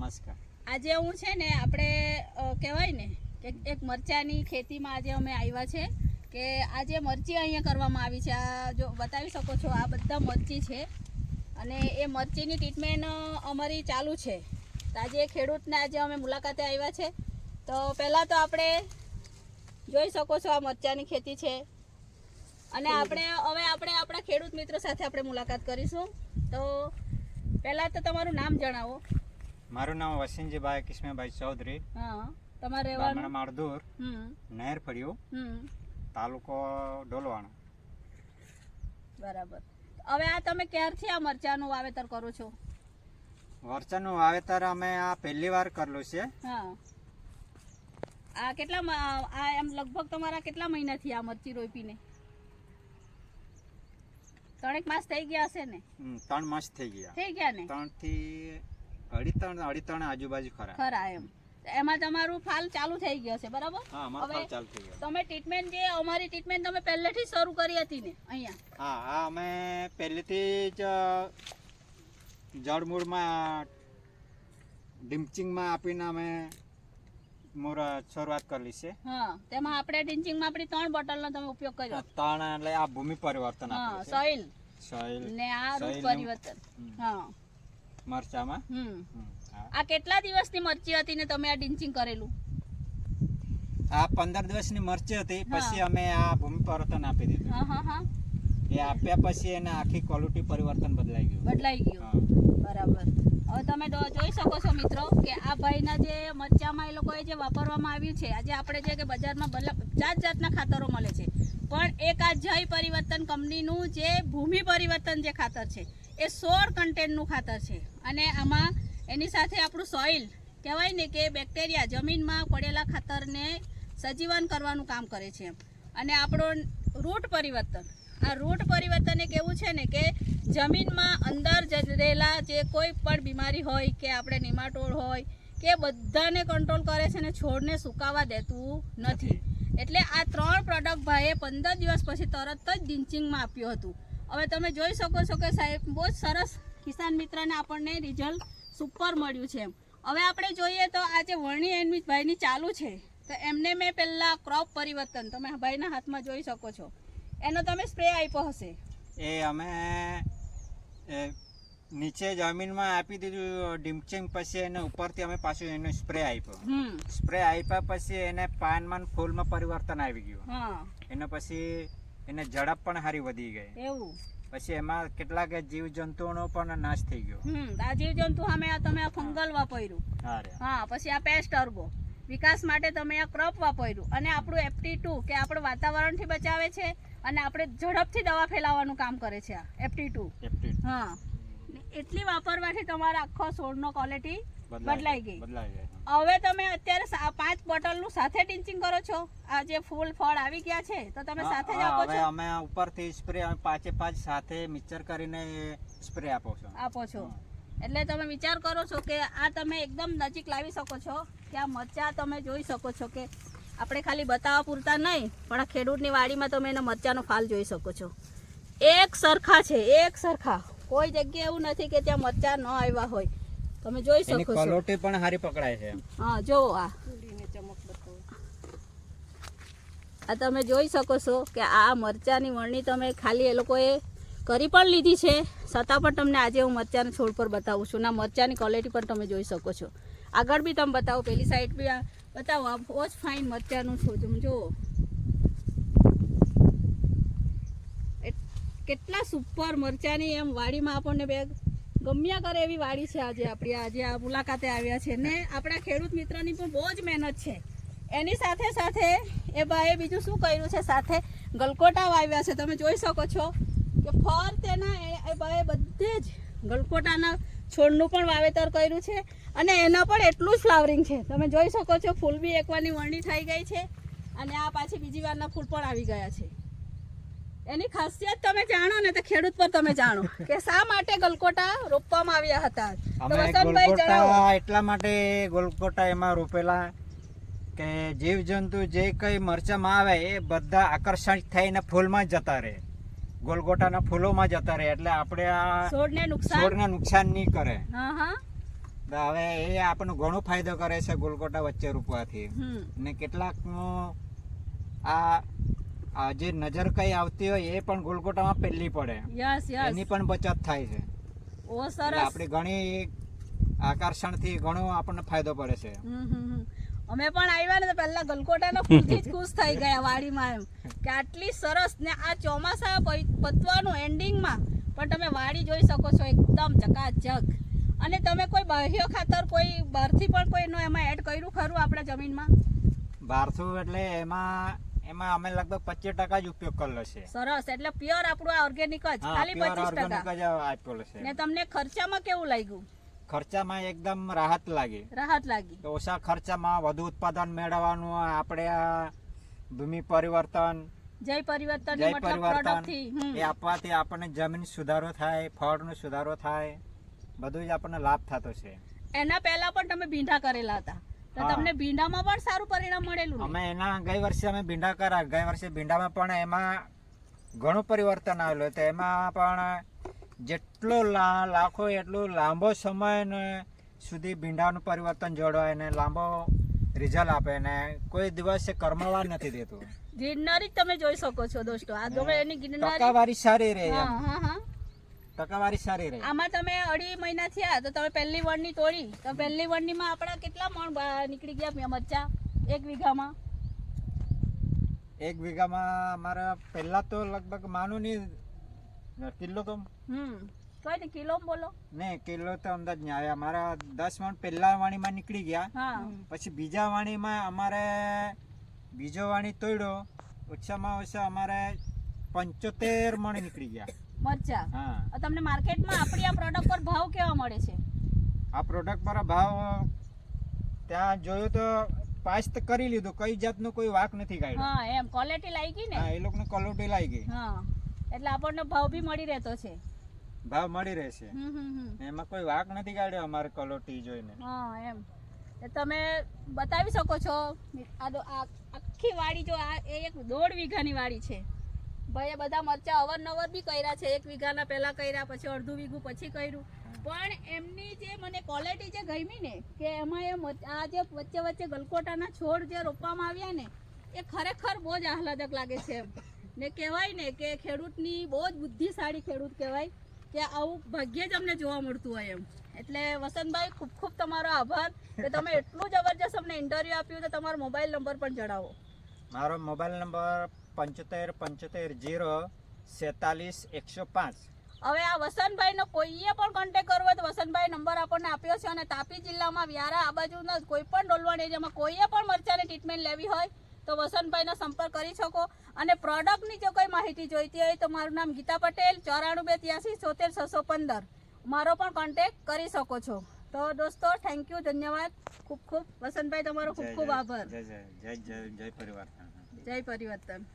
નમસ્કાર. આજે હું છે ને, આપણે કહેવાય ને કે એક મરચાની ખેતીમાં આજે અમે આવ્યા છે કે આજે મરચી અહીંયા કરવામાં આવી છે, આ જો બતાવી શકો છો, આ બધા મરચી છે. અને એ મરચીની ટ્રીટમેન્ટ અમારી ચાલુ છે. તો આજે ખેડૂતને આજે અમે મુલાકાતે આવ્યા છે. તો પહેલાં તો આપણે જોઈ શકો છો આ મરચાની ખેતી છે. અને આપણે, હવે આપણે આપણા ખેડૂત મિત્રો સાથે આપણે મુલાકાત કરીશું. તો પહેલાં તો તમારું નામ જણાવો. મારું નામ વસીનજીભાઈ કિસ્મેભાઈ ચૌધરી. તમારે માળદુર. નહેર પડ્યું તાલુકો ડોલવાણા. બરાબર. હવે આ તમે ક્યારથી આ મરચાનું વાવેતર કરો છો? મરચાનું વાવેતર અમે આ પહેલી વાર કરેલું છે. હા. આ કેટલા આ એમ લગભગ તમારા કેટલા મહિનાથી આ મરચી રોપીને? ત્રણેક માસ થઈ ગયા હશે ને? ત્રણ માસ થઈ ગયા. થઈ ગયા ને? ત્રણથી અઢી અડીતાણ આજુબાજુ ખરા. ખરા એમ. એમાં તમારું ફાલ ચાલુ થઈ ગયો છે બરાબર? હા અમારો ફાલ ચાલુ થઈ ગયો. તમે ટ્રીટમેન્ટ જે અમારી ટ્રીટમેન્ટ તમે પહેલેથી શરૂ કરી હતી ને અહીંયા. હા હા અમે પહેલેથી જ જળમૂળમાં ડિમ્ચિંગમાં આપીને અમે મોરા શરૂઆત કરેલી છે. હા તેમાં આપણે ડિન્ચિંગમાં આપણી ત્રણ બોટલનો તમે ઉપયોગ કર્યો. ત્રણ એટલે આ ભૂમિ પરિવર્તન હા સોઇલ સોઇલ ને આ રૂપ પરિવર્તન. હા. મરચામાં? આ કેટલા દિવસની મરચી હતી ને તમે આ ડિન્ચિંગ કરેલું? આ પંદર દિવસની મરચી હતી પછી અમે આ ભૂમિ પરિવર્તન આપી દીધું. હા હા હા. એ આપ્યા પછી એને આખી ક્વોલિટી પરિવર્તન બદલાઈ ગયું. બદલાઈ ગયું. હા. બરાબર. હવે તમે જોઈ શકો છો મિત્રો કે આ ભાઈના જે મરચામાં એ લોકોએ જે વાપરવામાં આવ્યું છે આજે આપણે જે કે બજારમાં બદલા જાત જાતના ખાતરો મળે છે. પણ એક આ જય પરિવર્તન કંપનીનું જે ભૂમિ પરિવર્તન જે ખાતર છે એ સોળ કન્ટેન્ટનું ખાતર છે. અને આમાં એની સાથે આપણું સોઇલ કહેવાય ને કે બેક્ટેરિયા જમીનમાં પડેલા ખાતરને સજીવન કરવાનું કામ કરે છે અને આપણો રૂટ પરિવર્તન, આ રૂટ પરિવર્તન એક એવું છે ને કે જમીનમાં અંદર રહેલા જે કોઈ પણ બીમારી હોય કે આપણે નિમાટોળ હોય કે બધાને કંટ્રોલ કરે છે ને છોડને સુકાવા દેતું નથી. એટલે આ ત્રણ પ્રોડક્ટ ભાઈએ પંદર દિવસ પછી તરત જ ડિન્ચિંગમાં આપ્યું હતું. હવે તમે જોઈ શકો છો કે સાહેબ બહુ જ સરસ કિસાન મિત્રને આપણને રિઝલ્ટ સુપર મળ્યું છે એમ. હવે આપણે જોઈએ તો આજે વર્ણી એન્ડ ભાઈની ચાલુ છે તો એમને મેં પહેલાં ક્રોપ પરિવર્તન તમે ભાઈના હાથમાં જોઈ શકો છો. એનો તમે સ્પ્રે આપ્યો હશે. એ અમે નીચે જમીનમાં આપી દીધું ડીમચીમ પછી એને ઉપરથી અમે પાછું એનો સ્પ્રે આપ્યો. સ્પ્રે આપ્યા પછી એને પાનમાં ફૂલમાં પરિવર્તન આવી ગયું. હા. એના પછી એને ઝડપ પણ સારી વધી ગઈ. એવું. પછી એમાં કેટલાક જીવ જંતુઓનો પણ નાશ થઈ ગયો. હમ આ જીવજંતુ સામે આ તમે આ ફંગલ વાપર્યું હા પછી આ પેસ્ટ અર્ગો વિકાસ માટે તમે આ ક્રોપ વાપર્યું. અને આપણું એફટી ટુ કે આપણું વાતાવરણથી બચાવે છે અને આપણે ઝડપથી દવા ફેલાવવાનું કામ કરે છે આ એફટી ટુ હા. એટલી વાપરવાથી તમારા આખો છોડનો ક્વોલિટી બદલાઈ ગઈ હવે તમે અત્યારે પાંચ પાંચ બોટલનું સાથે ટીંચિંગ કરો છો? આ જે ફૂલ ફળ આવી ગયા છે તો તમે સાથે જ આપો છો? અમે ઉપરથી સ્પ્રે પાંચે પાંચ સાથે મિક્સર કરીને સ્પ્રે આપો છો. આપો છો. એટલે તમે વિચાર કરો છો કે આ તમે એકદમ નજીક લાવી શકો છો કે આ મરચા તમે જોઈ શકો છો કે આપણે ખાલી બતાવવા પૂરતા નહીં પણ આ ખેડૂતની વાડીમાં તમે એના મરચાનો ફાલ જોઈ શકો છો. એક સરખા છે એક સરખા. કોઈ જગ્યાએ એવું નથી કે ત્યાં મરચા ન આવ્યા હોય. તમે જોઈ શકો છો. ક્વોલિટી પણ સારી પકડાય છે. હા જોવો આ. આ તમે જોઈ શકો છો કે આ મરચાની વરણી તમે ખાલી એ લોકોએ કરી પણ લીધી છે. છતાં પણ તમને આજે હું મરચાના છોડ પર બતાવું છું. ના મરચાની ક્વોલિટી પણ તમે જોઈ શકો છો. આગળ બી તમે બતાવો પેલી સાઈડ બી બતાવો. આ બહુ જ ફાઇન મરચાનું છોડ તમે જુઓ કેટલા સુપર મરચાની એમ વાડીમાં આપણને બે ગમ્યા કરે એવી વાડી છે આજે આપણી. આજે આ મુલાકાતે આવ્યા છે ને આપણા ખેડૂત મિત્રની પણ બહુ જ મહેનત છે. એની સાથે સાથે એ ભાઈએ બીજું શું કર્યું છે? સાથે ગલકોટા વાવ્યા છે. તમે જોઈ શકો છો કે ફર તેના એ- ભાઈએ બધે જ ગલકોટાના છોડનું પણ વાવેતર કર્યું છે અને એના પણ એટલું જ ફ્લાવરિંગ છે. તમે જોઈ શકો છો ફૂલ બી એકવારની વરણી થઈ ગઈ છે અને આ પાછી બીજી વારના ફૂલ પણ આવી ગયા છે. એની ખાસિયત તમે જાણો ને તો ખેડૂત પર તમે જાણો કે શા માટે ગલકોટા રોપવામાં આવ્યા હતા? તો વસંતભાઈ જણાવો. એટલા માટે ગોલકોટા એમાં રોપેલા કે જીવજંતુ જે કઈ મરચામાં આવે એ બધા આકર્ષણ થઈને ફૂલમાં જતા રહે. ગોલગોટાના ફૂલોમાં જતા રહે એટલે આપણે આ છોડને નુકસાન? છોડને નુકસાન નહીં કરે. હવે એ આપણને ઘણો ફાયદો કરે છે ગોલકોટા વચ્ચે રૂપવાથી. ને કેટલાકનું આ આ જે નજર કઈ આવતી હોય એ પણ ગુલકોટામાં પહેલી પડે. યસ યસ એની પણ બચત થાય છે. ઓ સરસ. આપણે ઘણી આકર્ષણથી ઘણો આપણને ફાયદો પડે છે. હમ હમ હમ. અમે પણ આવ્યા ને તો પહેલા ગલકોટાના ફૂલથી જ ખુશ થઈ ગયા વાડીમાં એમ. કે આટલી સરસ ને આ ચોમાસા પતવાનું એન્ડિંગમાં પણ તમે વાડી જોઈ શકો છો એકદમ ચકાચક. અને તમે કોઈ બાહ્ય ખાતર કોઈ બહારથી પણ કોઈનો એમાં એડ કર્યું ખરું આપણા જમીનમાં? બારથું એટલે એમાં એમાં અમે લગભગ પચીસ ટકા જ ઉપયોગ કરેલો છે. સરસ એટલે પ્યોર આપણું આ ઓર્ગેનિક જ ખાલી પચીસ ટકા. જ આપેલો છે. ને તમને ખર્ચામાં કેવું લાગ્યું? ખર્ચામાં એકદમ રાહત લાગી. રાહત લાગી. તો ઓછા ખર્ચામાં વધુ ઉત્પાદન મેળવવાનું આપણે આ ભૂમિ પરિવર્તન જય પરિવર્તન જય પરિવર્તન એ આપવાથી આપણને જમીન સુધારો થાય ફળનો સુધારો થાય બધું જ આપણને લાભ થતો છે. એના પહેલા પણ તમે ભીંડા કરેલા હતા. તો તમને ભીંડામાં પણ સારું પરિણામ મળેલું અમે એના ગઈ વર્ષે અમે ભીંડા કર્યા. ગઈ વર્ષે ભીંડામાં પણ એમાં ઘણું પરિવર્તન આવેલું તો એમાં પણ જેટલો લા- લાખો એટલું લાંબો સમય ને સુધી ભીંડાનું પરિવર્તન જોડવાય ને લાંબો રિઝલ્ટ આપે ને કોઈ દિવસે કર્મવાર નથી દેતું. ગિરનારી તમે જોઈ શકો છો દોસ્તો. આ તમે એની ગિરનારી સારી રહે હા હા. ટકાવારી સારી રહી. આમાં તમે અઢી મહિના થયા તો તમે પહેલી વણની તોડી. તો પહેલી વણનીમાં આપણા કેટલા મણ નીકળી ગયા મરચા? એક વીઘામાં? એક વીઘામાં અમારા પહેલા તો લગભગ માનું નહીં કિલો તો હમ. કઈ કિલો બોલો. ને કિલો તો અંદાજ નહીં આવ્યા અમારા દસ મણ પહેલા વાણીમાં નીકળી ગયા. હા. પછી બીજા વાણીમાં અમારે બીજો વાણી તોડ્યો. ઓછામાં ઓછા અમારે પંચોતેર મણ નીકળી ગયા. મરચા. હા. તમને માર્કેટમાં આપણી આ પ્રોડક્ટ પર ભાવ કેવા મળે છે? આ પ્રોડક્ટ પર ભાવ ત્યાં જોયું તો પાસ તો કરી લીધું કઈ જાતનું કોઈ વાક નથી કાઢ્યો. હા એમ ક્વોલિટી લાગી ને? હા એ લોકોને કલોટી લાગી હા એટલે આપણને ભાવ બી મળી રહેતો છે. ભાવ મળી રહેશે. એમાં કોઈ વાક નથી કાઢ્યો અમારે કલોટી જોઈને. હા એમ. તમે બતાવી શકો છો? આ આખી વાડી જો આ એક દોઢ વીઘાની વાડી છે. ભાઈ એ બધા મરચા અવરનવર બી કર્યા છે. એક વીઘાના પહેલા કર્યા, પછી અડધું વીઘું પછી કર્યું. પણ એમની જે મને ક્વોલિટી જે ગમી ને, કે એમાં એ આ જે વચ્ચે વચ્ચે ગલકોટાના છોડ જે રોપવામાં આવ્યા ને, એ ખરેખર બહુ જ આહલાદક લાગે છે એમ. ને કહેવાય ને કે ખેડૂતની બહુ જ બુદ્ધિશાળી ખેડૂત કહેવાય કે આવું ભાગ્યે જ અમને જોવા મળતું હોય એમ. એટલે વસંતભાઈ, ખૂબ ખૂબ તમારો આભાર કે તમે એટલું જબરજસ્ત અમને ઇન્ટરવ્યૂ આપ્યું તો તમારો મોબાઈલ નંબર પણ જણાવો. મારો મોબાઈલ નંબર પંચોતેર પંચોતેર જીરો સેતાલીસ એકસો પાંચ. હવે આ વસંતભાઈનો કોઈએ પણ કોન્ટેક કરવો હોય તો વસંતભાઈ નંબર આપણને આપ્યો છે અને તાપી જિલ્લામાં વ્યારા આ બાજુના કોઈ પણ ડોલવાણ એરિયામાં કોઈએ પણ મરચાની ટ્રીટમેન્ટ લેવી હોય તો વસંતભાઈનો સંપર્ક કરી શકો. અને પ્રોડક્ટની જો કોઈ માહિતી જોઈતી હોય તો મારું નામ ગીતા પટેલ ચોરાણું બે ત્યાસી છોતેર છસો પંદર. મારો પણ કોન્ટેક કરી શકો છો. તો દોસ્તો થેન્ક યુ ધન્યવાદ. ખૂબ ખૂબ. વસંતભાઈ તમારો ખૂબ ખૂબ આભાર. જય જય. જય જય. જય જય પરિવર્તન.